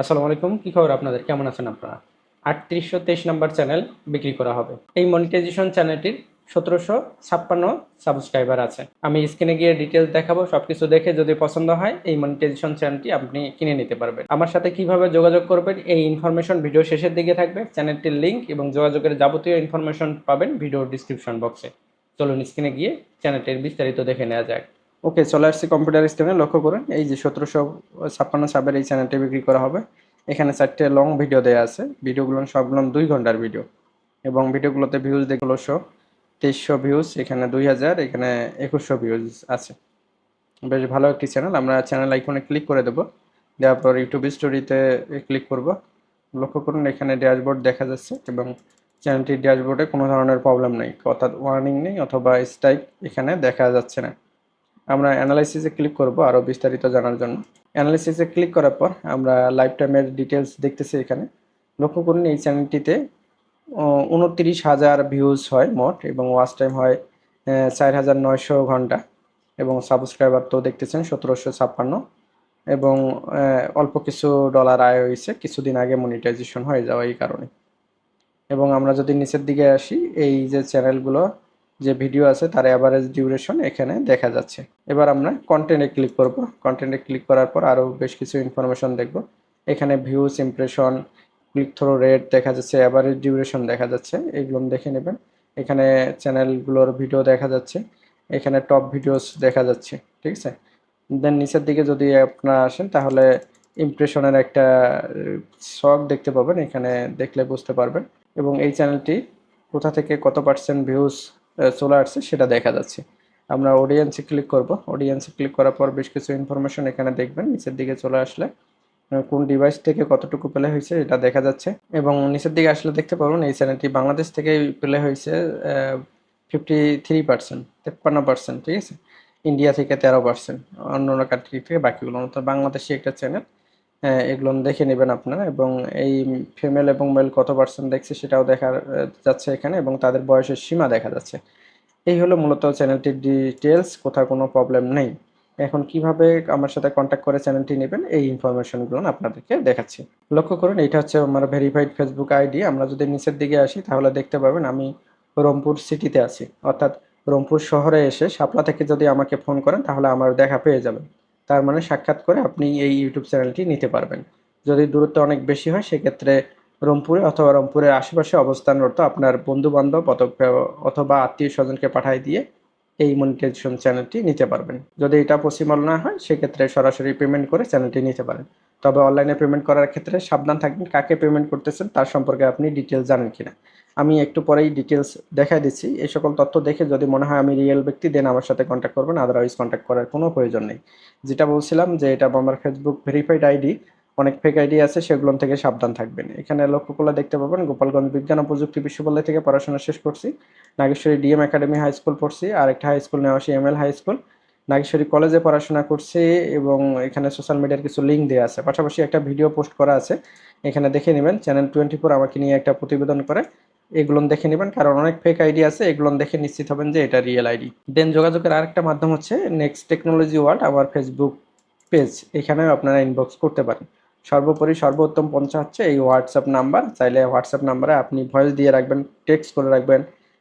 আসসালামু আলাইকুম, কি খবর আপনাদের? কেমন আছেন আপনারা? আটত্রিশশো তেইশ নম্বর চ্যানেল বিক্রি করা হবে। এই মনিটাইজেশন চ্যানেলটির সতেরোশো ছাপ্পান্ন সাবস্ক্রাইবার আছে। আমি স্ক্রিনে গিয়ে ডিটেলস দেখাবো, সবকিছু দেখে যদি পছন্দ হয়, এই মনিটাইজেশন চ্যানেলটি আপনি কিনে নিতে পারবেন। আমার সাথে কীভাবে যোগাযোগ করবেন, এই ইনফরমেশন ভিডিও শেষের দিকে থাকবে। চ্যানেলটির লিঙ্ক এবং যোগাযোগের যাবতীয় ইনফরমেশন পাবেন ভিডিও ডিসক্রিপশন বক্সে চলুন স্ক্রিনে গিয়ে চ্যানেলটির বিস্তারিত দেখে নেওয়া যাক। ওকে, চলে আসছি কম্পিউটার স্ক্রিনে, লক্ষ্য করুন, এই যে সতেরোশো ছাপ্পান্ন সাবের এই চ্যানেলটি বিক্রি করা হবে। এখানে চারটে লং ভিডিও দেওয়া আছে। ভিডিওগুলো সবগুলো দুই ঘণ্টার ভিডিও এবং ভিডিওগুলোতে ভিউজ দেখলোশো তেইশশো ভিউজ এখানে দুই হাজার, এখানে একুশশো ভিউজ আছে। বেশ ভালো একটি চ্যানেল আমরা চ্যানেল আইকনে ক্লিক করে দেবো। দেওয়ার পর ইউটিউব স্টোরিতে ক্লিক করব। লক্ষ্য করুন, এখানে ড্যাশবোর্ড দেখা যাচ্ছে এবং চ্যানেলটির ড্যাশবোর্ডে কোনো ধরনের প্রবলেম নেই। অর্থাৎ ওয়ার্নিং নেই অথবা স্ট্রাইক এখানে দেখা যাচ্ছে না। আমরা অ্যানালাইসিসে ক্লিক করব আরও বিস্তারিত জানার জন্য। অ্যানালাইসিসে ক্লিক করার পর আমরা লাইফ টাইমের ডিটেলস দেখতেছি এখানে। লক্ষ্য করুন, এই চ্যানেলটিতে উনত্রিশ হাজার ভিউজ হয় মোট এবং ওয়াচ টাইম হয় চার হাজার নয়শো ঘণ্টা এবং সাবস্ক্রাইবার তো দেখতেছেন সতেরোশো ছাপ্পান্ন এবং অল্প কিছু ডলার আয় হয়েছে। কিছুদিন আগে মনিটাইজেশন হয়ে যাওয়া এই কারণে। এবং আমরা যদি নিচের দিকে আসি, এই যে চ্যানেলগুলো যে ভিডিও আছে, তার অ্যাভারেজ ডিউরেশন এখানে দেখা যাচ্ছে। এবার আমরা কন্টেন্টে ক্লিক করব। কন্টেন্টে ক্লিক করার পর আরও বেশ কিছু ইনফরমেশন দেখব। এখানে views impression click through rate দেখা যাচ্ছে অ্যাভারেজ ডিউরেশন দেখা যাচ্ছে, এগুলো দেখে নেবেন। এখানে চ্যানেলগুলোর ভিডিও দেখা যাচ্ছে, এখানে টপ ভিডিওস দেখা যাচ্ছে, ঠিক আছে? দেন নিচের দিকে যদি আপনারা আসেন, তাহলে ইমপ্রেশনের একটা শখ দেখতে পাবেন। এখানে দেখলে বুঝতে পারবেন। এবং এই চ্যানেলটি কোথা থেকে কত পার্সেন্ট ভিউজ চলে আসছে সেটা দেখা যাচ্ছে। আমরা অডিয়েন্সে ক্লিক করব। অডিয়েন্সে ক্লিক করার পর বেশ কিছু ইনফরমেশন এখানে দেখবেন। নিচের দিকে চলে আসলে কোন ডিভাইস থেকে কতটুকু প্লে হয়েছে এটা দেখা যাচ্ছে। এবং নিচের দিকে আসলে দেখতে পারবেন, এই চ্যানেলটি বাংলাদেশ থেকে প্লে হয়েছে ফিফটি থ্রি পার্সেন্ট তেপ্পান্ন পার্সেন্ট ঠিক আছে? ইন্ডিয়া থেকে তেরো পার্সেন্ট অন্য অন্য কান্ট্রি থেকে বাকিগুলো। তো বাংলাদেশি একটা চ্যানেল এগুলো দেখে নেবেন আপনারা এবং এই ফিমেল এবং মেল কত পার্সেন্ট দেখছে সেটাও দেখা যাচ্ছে এখানে এবং তাদের বয়সের সীমা দেখা যাচ্ছে। এই হলো মূলত চ্যানেলটির ডিটেলস কোথাও কোনো প্রবলেম নেই। এখন কীভাবে আমার সাথে কন্ট্যাক্ট করে চ্যানেলটি নেবেন, এই ইনফরমেশনগুলো আপনাদেরকে দেখাচ্ছি। লক্ষ্য করুন, এটা হচ্ছে আমার ভেরিফাইড ফেসবুক আইডি আমরা যদি নিচের দিকে আসি, তাহলে দেখতে পাবেন আমি রংপুর সিটিতে আছি। অর্থাৎ রংপুর শহরে এসে শাপলা থেকে যদি আমাকে ফোন করেন, তাহলে আমার দেখা পেয়ে যাবেন। তার মানে সাক্ষাৎ করে আপনি এই ইউটিউব চ্যানেলটি নিতে পারবেন। যদি দূরত্ব অনেক বেশি হয়, সেক্ষেত্রে রংপুরে অথবা রংপুরের আশেপাশে অবস্থানরত আপনার বন্ধুবান্ধব অথবা আত্মীয় স্বজনকে পাঠায় দিয়ে এই মনিটাইজেশন চ্যানেলটি নিতে পারবেন। যদি এটা পসিবল না হয়, সেক্ষেত্রে সরাসরি পেমেন্ট করে চ্যানেলটি নিতে পারেন। তবে অনলাইনে পেমেন্ট করার ক্ষেত্রে সাবধান থাকবেন কাকে পেমেন্ট করতেছেন তার সম্পর্কে আপনি ডিটেলস জানেন কিনা। আমি একটু পরেই ডিটেলস দেখাই দিচ্ছি। এই সকল তথ্য দেখে যদি মনে হয় আমি রিয়েল ব্যক্তি দেন আমার সাথে কন্ট্যাক্ট করবেন। আদারওয়াইজ কন্ট্যাক্ট করার কোনো প্রয়োজন নেই। যেটা বলছিলাম যে এটা আমার ফেসবুক ভেরিফাইড আইডি অনেক ফেক আইডি আছে, সেগুলো থেকে সাবধান থাকবেন। এখানে লক্ষ্য করলে দেখতে পাবেন। গোপালগঞ্জ বিজ্ঞান ও প্রযুক্তি বিশ্ববিদ্যালয় থেকে পড়াশোনা শেষ করছি। Nageshwari DM academy high school পড়ছি। আর একটা high school Neoashi M L high school Nageshwari কলেজে পড়াশোনা করছি এবং এখানে সোশ্যাল মিডিয়ার কিছু লিঙ্ক দেওয়া আছে। পাশাপাশি একটা ভিডিও পোস্ট করা আছে। এখানে দেখে নেবেন চ্যানেল টোয়েন্টি ফোর আমাকে নিয়ে একটা প্রতিবেদন করে। এগুলো দেখে নেবেন, কারণ অনেক ফেক আইডি আছে, এগুলো দেখে নিশ্চিত হবেন যে এটা রিয়েল আইডি দেন যোগাযোগের আরেকটা মাধ্যম হচ্ছে নেক্সট টেকনোলজি ওয়ার্ল্ড আমার ফেসবুক পেজ এখানেও আপনারা ইনবক্স করতে পারেন। সর্বোপরি সর্বোত্তম পঞ্চা হচ্ছে এই হোয়াটসঅ্যাপ নাম্বার চাইলে হোয়াটসঅ্যাপ নাম্বারে আপনি ভয়েস দিয়ে রাখবেন টেক্সট করে রাখবেন।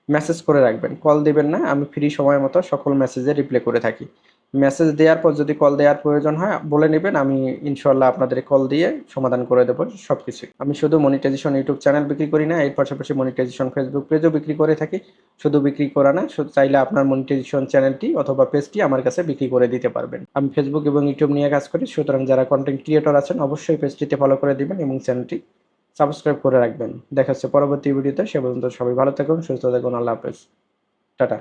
মেসেজ করে রাখবেন। কল দিবেন না, আমি ফ্রি সময় মতো সকল মেসেজে রিপ্লাই করে থাকি। মেসেজ দেওয়ার পর যদি কল দেওয়ার প্রয়োজন হয়, বলে নেবেন, আমি ইনশাল্লাহ আপনাদের কল দিয়ে সমাধান করে দেবো সব কিছু আমি শুধু মনিটাইজেশন ইউটিউব চ্যানেল বিক্রি করি না, এর পাশাপাশি মনিটাইজেশন ফেসবুক পেজও বিক্রি করে থাকি। শুধু বিক্রি করা না চাইলে আপনার মনিটাইজেশন চ্যানেলটি অথবা পেজটি আমার কাছে বিক্রি করে দিতে পারবেন। আমি ফেসবুক এবং ইউটিউব নিয়ে কাজ করি, সুতরাং যারা কন্টেন্ট ক্রিয়েটর আছেন, অবশ্যই পেজটিতে ফলো করে দিবেন এবং চ্যানেলটি সাবস্ক্রাইব করে রাখবেন। দেখা হচ্ছে পরবর্তী ভিডিওতে, সে পর্যন্ত সবাই ভালো থাকুন, সুস্থ থাকুন, আল্লাহ হাফেজ। টাটা।